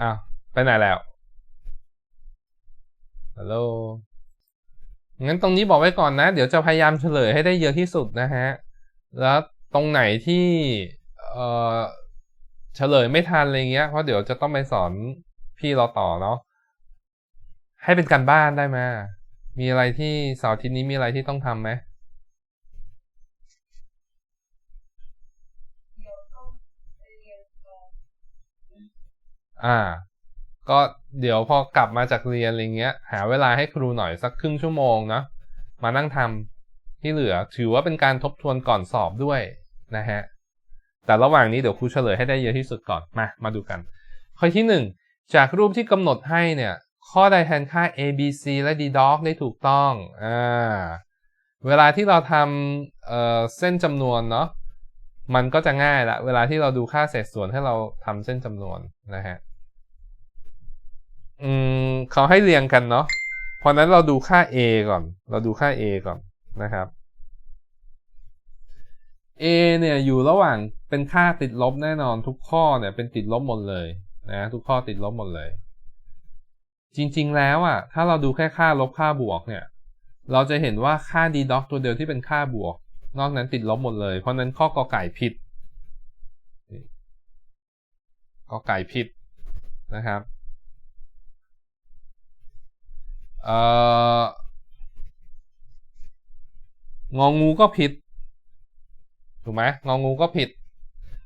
อ้าวไปไหนแล้วฮัลโหลงั้นตรงนี้บอกไว้ก่อนนะ เดี๋ยวจะพยายามเฉลยให้ได้เยอะที่สุดนะฮะ แล้วตรงไหนที่เอ่อเฉลยไม่ทันอะไรเงี้ย เพราะเดี๋ยวจะต้องไปสอนพี่เราต่อเนาะ ให้เป็นการบ้านได้ไหมมีอะไรที่เสาร์อาทิตย์นี้มีอะไรที่ต้องทำไหม อ่า ก็เดี๋ยวพอกลับมาจากเรียนอะไรเงี้ย หาเวลาให้ครูหน่อยสักครึ่งชั่วโมงเนาะมานั่งทำที่เหลือถือว่าเป็นการทบทวนก่อนสอบด้วยนะฮะแต่ระหว่างนี้เดี๋ยวครูเฉลยให้ได้เยอะที่สุดก่อนมามาดูกัน ข้อที่ 1 จากรูปที่กำหนดให้เนี่ยข้อใดแทนค่า a b c และ d dog ได้ถูกต้องอ่าเวลาที่เราทำเเส้นจำนวนเนาะมันก็จะง่ายละ เวลาที่เราดูค่าเศษส่วนให้เราทำเส้นจำนวนนะฮะ อืมเขาให้เรียงกันเนาะเพราะนั้นเราดูค่า a ก่อน เราดูค่า a ก่อนนะครับ a เนี่ยอยู่ระหว่างเป็นค่าติดลบแน่นอนทุกข้อเนี่ยเป็นติดลบหมดเลยนะทุกข้อติดลบหมดเลย จริงๆแล้วอะ ถ้าเราดูแค่ค่าลบค่าบวกเนี่ย เราจะเห็นว่าค่า d doc ตัวเดียวที่เป็นค่าบวก นอกนั้นติดลบหมดเลย เพราะนั้นข้อกอไก่ผิดกอไก่ผิดนะครับ งองูก็ผิด ถูกไหมงองูก็ผิด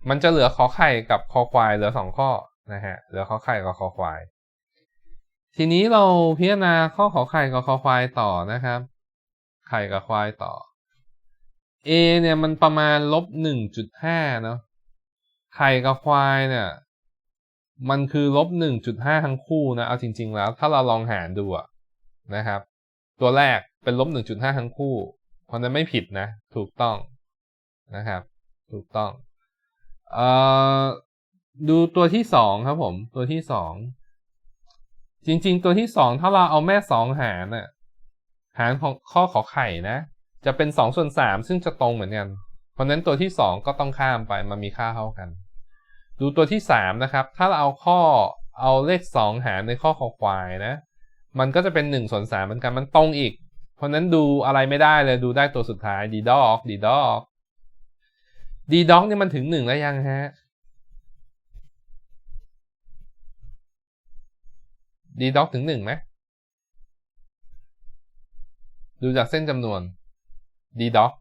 มันจะเหลือขอไข่กับคอควายเหลือสองข้อนะฮะเหลือขอไข่กับคอควาย ทีนี้เราพิจารณาข้อขอไข่กับคอควายต่อนะครับ ไข่กับควายต่อ A เนี่ยมันประมาณลบหนึ่งจุดห้าเนาะไข่กับควายเนี่ย มันคือลบหนึ่งจุดห้าทั้งคู่นะ เอาจริง ๆ แล้ว ถ้าเราลองหารดูอะ นะครับ ตัวแรกเป็นลบ 1.5 ทั้งคู่ เพราะนั้นไม่ผิดนะ ถูกต้องนะครับ ถูกต้องเอ่อดูตัวที่สองครับผม ตัวที่สองจริง ๆ ตัวที่สองถ้าเราเอาแม่สองหารน่ะหารของข้อขอไข่นะ จะเป็น2ส่วน3ซึ่งจะตรงเหมือนกัน เพราะนั้นตัวที่2ก็ต้องข้ามไปมันมีค่าเท่ากัน ดูตัวที่3นะครับ ถ้าเราเอาข้อเอาเลข2หารในข้อขอควายนะ มันก็จะเป็น1ส่วน3เหมือนกันมันตรงอีก เพราะนั้นดูอะไรไม่ได้เลยดูได้ตัวสุดท้าย d dog d dog d dog นี่มันถึง 1 แล้วยังฮะ d dog ถึง1ไหมดูจากเส้นจำนวน d dog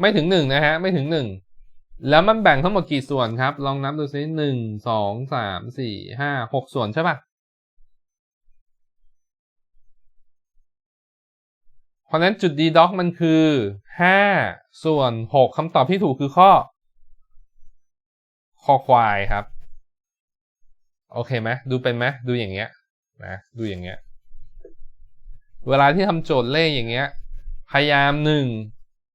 ไม่ถึง1นะฮะ ไม่ถึง1 แล้วมันแบ่งทั้งหมดกี่ส่วนครับ ลองนับดูซิหนึ่งสองสามสี่ห้าหกส่วนใช่ปะเพราะนั้นจุด d doc มันคือห้าส่วนหกคำตอบที่ถูกคือข้อ ข้อควายครับ โอเคไหมดูเป็นไหมดูอย่างเงี้ยนะดูอย่างเงี้ย เวลาที่ทำโจทย์เลขอย่างเงี้ย พยายามหนึ่ง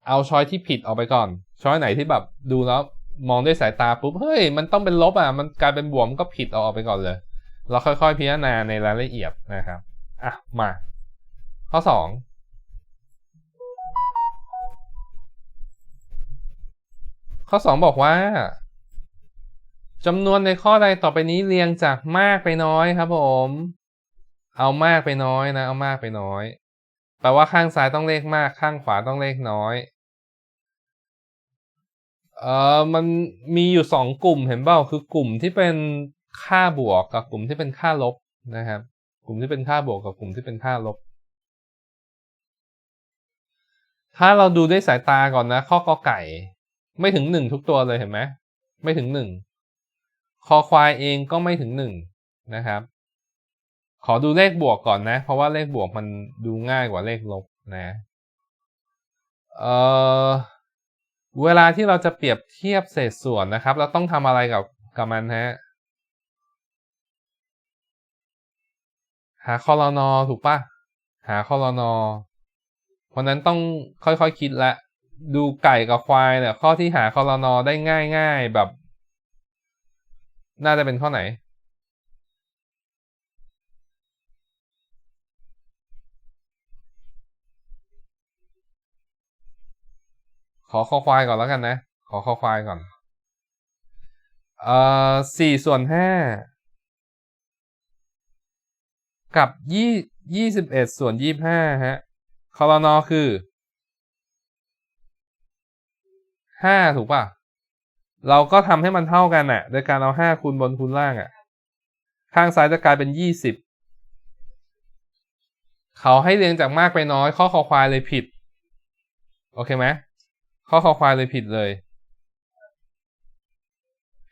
เอาช้อยที่ผิดออกไปก่อน ช้อยไหนที่แบบดูแล้วมองด้วยสายตาปุ๊บเฮ้ยมันต้องเป็นลบอะมันกลายเป็นบวมก็ผิดออกไปก่อนเลย เราค่อยๆพิจารณาในรายละเอียดนะครับอะมา ข้อสองข้อสองบอกว่าจำนวนในข้อใดต่อไปนี้เรียงจากมากไปน้อยครับผม เอามากไปน้อยนะ เอามากไปน้อย แปลว่าข้างซ้ายต้องเลขมาก ข้างขวาต้องเลขน้อย เออมันมีอยู่สองกลุ่มเห็นเปล่าคือกลุ่มที่เป็นค่าบวกกับกลุ่มที่เป็นค่าลบนะครับ กลุ่มที่เป็นค่าบวกกับกลุ่มที่เป็นค่าลบ ถ้าเราดูด้วยสายตาก่อนนะ ข้อกอไก่ ไม่ถึงหนึ่งทุกตัวเลยเห็นไหมไม่ถึงหนึ่งคอควายเองก็ไม่ถึงหนึ่งนะครับ ขอดูเลขบวกก่อนนะ เพราะว่าเลขบวกมันดูง่ายกว่าเลขลบนะ เอ่อ เวลาที่เราจะเปรียบเทียบเศษส่วนนะครับ เราต้องทำอะไรกับกับมันฮะหาคอรนอถูกปะหาคอรนอเพราะนั้นต้องค่อยๆคคิดละดูไก่กับควายเนี่ยข้อที่หาคอรนอได้ง่ายๆแบบ น่าจะเป็นข้อไหน ขอข้อควายก่อนแล้วกันนะ ขอข้อควายก่อน เอ่อสี่ส่วนห้ากับยี่ยี่สิบเอ็ดส่วนยี่ห้าฮะคอรนอคือห้าถูกป่ะ เราก็ทำให้มันเท่ากันน่ะ โดยการเอาห้าคูณบนคูณล่างอะ ข้างซ้ายจะกลายเป็นยี่สิบเขาให้เรียงจากมากไปน้อยข้อคอควายเลยผิด โอเคไหม ข้อคอควายเลยผิดเลย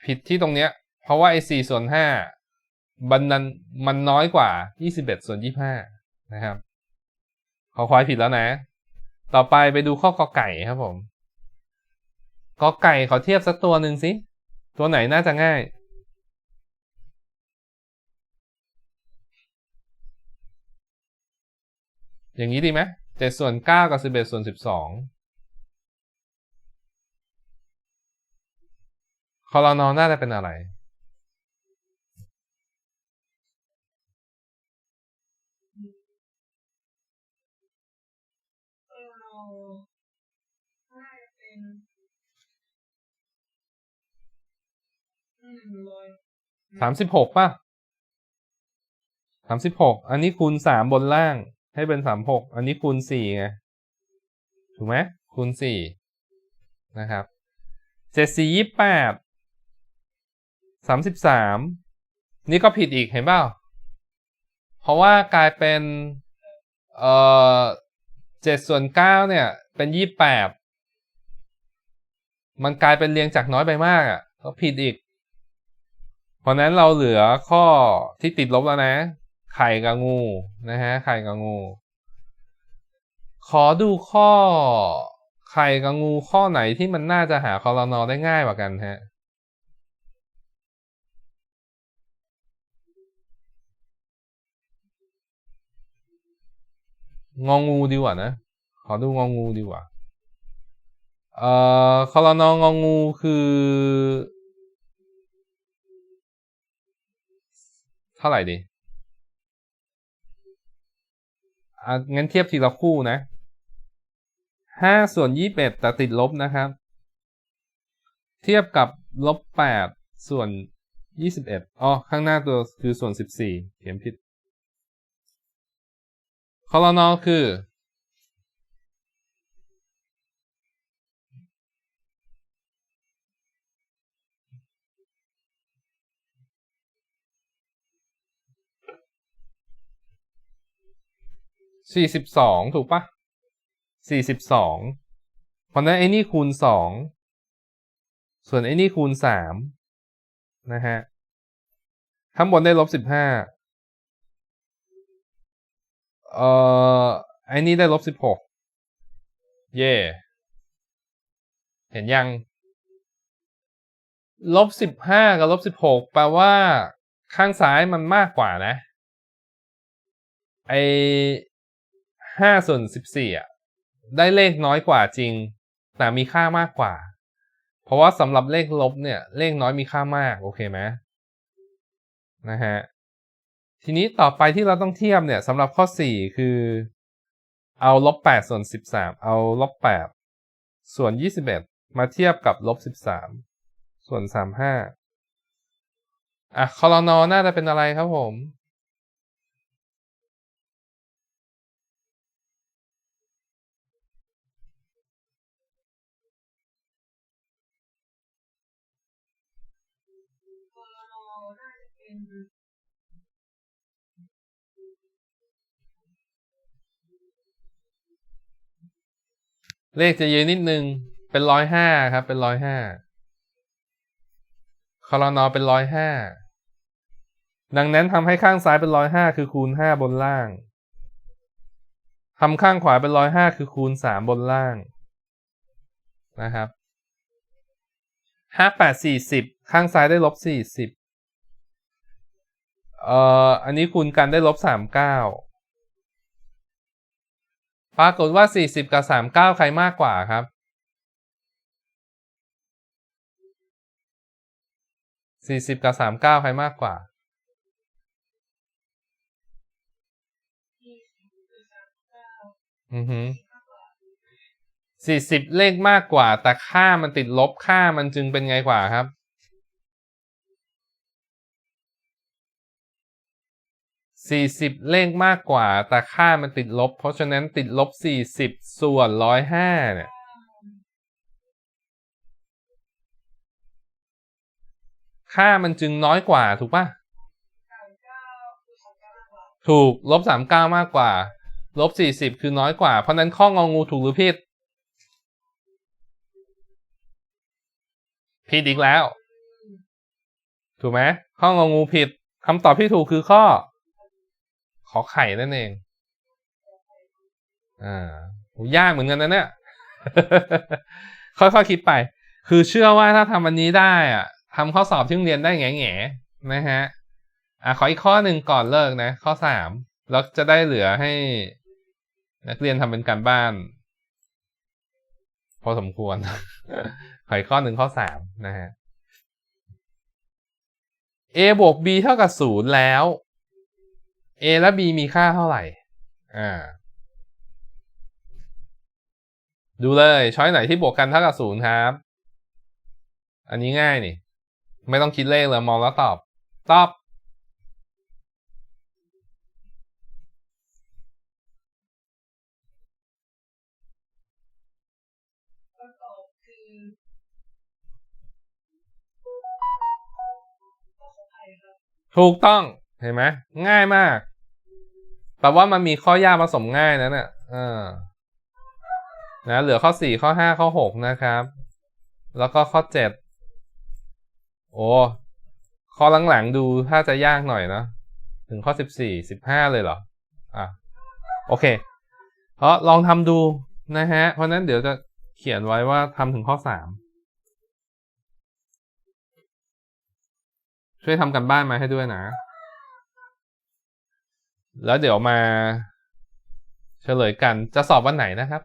ผิดที่ตรงเนี้ย เพราะว่าไอ้สี่ส่วนห้าบันนันมันน้อยกว่ายี่สิบเอ็ดส่วนยี่ห้านะครับขอควายผิดแล้วนะ ต่อไปไปดูข้อกอไก่ครับผมกอไก่ขอเทียบสักตัวหนึ่งสิตัวไหนน่าจะง่ายอย่างนี้ดีไหมเจ็ดส่วนเก้ากับสิบเอ็ดส่วนสิบสอง คอรนอน่าจะเป็นอะไรเออน่าจะเป็นหนึ่งร้อยสามสิบหกป่ะสามสิบหก อันนี้คูณสามบนล่าง ให้เป็นสามหก อันนี้คูณสี่ไง ถูกไหมคูณสี่นะครับเจ็ดสี่ยี่แปด สามสิบสามนี่ก็ผิดอีกเห็นเปล่า เพราะว่ากลายเป็น เอ่อเจ็ดส่วนเก้าเนี่ย เป็นยี่แปดมันกลายเป็นเรียงจากน้อยไปมากอะ ก็ผิดอีก เพราะนั้นเราเหลือข้อที่ติดลบแล้วนะ ไข่กับงู นะฮะ ไข่กับงู ขอดูข้อ ไข่กับงูข้อไหนที่มันน่าจะหาคอรนอได้ง่ายกว่ากันฮะ งองูดีกว่านะ ขอดูงองูดีกว่า เอ่อคอรนององูคือ เท่าไหร่ดีอะงั้นเทียบทีละคู่นะห้าส่วนยี่สิบเอ็ดแต่ติดลบนะครับ เทียบกับลบแปดส่วนยี่สิบเอ็ดอ๋อ ข้างหน้าตัวคือส่วนสิบสี่เขียนผิด คอรนอคือ สี่สิบสองถูกปะสี่สิบสองเพราะนั้นไอ้นี่คูณสองส่วนไอ้นี่คูณสามนะฮะข้างบนได้ลบสิบห้า เอ่อไอ้นี่ได้ลบสิบหกเย่เห็นยังลบสิบห้ากับลบสิบหกแปลว่าข้างซ้ายมันมากกว่านะ ไอห้าส่วนสิบสี่อะ ได้เลขน้อยกว่าจริง แต่มีค่ามากกว่า เพราะว่าสำหรับเลขลบเนี่ย เลขน้อยมีค่ามาก โอเคไหมนะฮะ ทีนี้ต่อไปที่เราต้องเทียบเนี่ยสำหรับข้อสี่คือ เอาลบแปดส่วนสิบสามเอาลบแปดส่วนยี่สิบเอ็ดมาเทียบกับลบสิบสามส่วนสามห้าอะคอรนอน่าจะเป็นอะไรครับผม เลขจะเยอะนิดนึง เป็นร้อยห้าครับ เป็นร้อยห้าคอรนอเป็นร้อยห้าดังนั้นทำให้ข้างซ้ายเป็นร้อยห้าคือคูณห้าบนล่างทำข้างขวาเป็นร้อยห้าคือคูณสามบนล่างนะครับห้าแปดสี่สิบข้างซ้ายได้ลบสี่สิบเอ่ออันนี้คูณกันได้ลบสามเก้า ปรากฏว่า 40 กับ 39 ใครมากกว่าครับ 40 กับ 39 ใครมากกว่ายี่สิบหรือสามเก้าอือฮึมากกว่า40 เลขมากกว่า แต่ค่ามันติดลบค่ามันจึงเป็นไงกว่าครับ สี่สิบเลขมากกว่า แต่ค่ามันติดลบ เพราะฉะนั้นติดลบสี่สิบส่วนร้อยห้าเนี่ย ค่ามันจึงน้อยกว่าถูกปะสามเก้าคือสามเก้ามากกว่าถูก ลบสามเก้ามากกว่า ลบสี่สิบคือน้อยกว่า เพราะฉะนั้นข้ององูถูกหรือผิด ผิดอีกแล้ว ถูกไหมข้ององูผิดคำตอบที่ถูกคือข้อ ขอไข่นั่นเอง อ่า ยากเหมือนกันนะเนี่ย ค่อยๆคคิดไป คือเชื่อว่าถ้าทำอันนี้ได้อะทำข้อสอบที่โรงเรียนได้แง่ๆนะฮะ อะขออีกข้อหนึ่งก่อนเลิกนะ ข้อสามแล้วจะได้เหลือให้ นักเรียนทำเป็นการบ้าน พอสมควร ขออีกข้อหนึ่งข้อสามนะฮะ a บวก b เท่ากับศูนย์แล้ว a และ b มีค่าเท่าไหร่ อ่า ดูเลยช้อยไหนที่บวกกันเท่ากับศูนย์ครับ อันนี้ง่ายนี่ ไม่ต้องคิดเลขเลยมองแล้วตอบ ตอบคำตอบคือถูกต้อง เห็นไหมง่ายมาก แปลว่ามันมีข้อยากผสมง่ายนะเนี่ยเออนะเหลือข้อสี่ข้อห้าข้อหกนะครับ แล้วก็ข้อเจ็ดโอ้ข้อหลังๆดูถ้าจะยากหน่อยนะถึงข้อสิบสี่สิบห้าเลยเหรออะโอเค เพราะลองทำดูนะฮะ เพราะนั้นเดี๋ยวจะเขียนไว้ว่าทำถึงข้อสามช่วยทำกันบ้านมาให้ด้วยนะ แล้วเดี๋ยวมาเฉลยกันจะสอบวันไหนนะครับ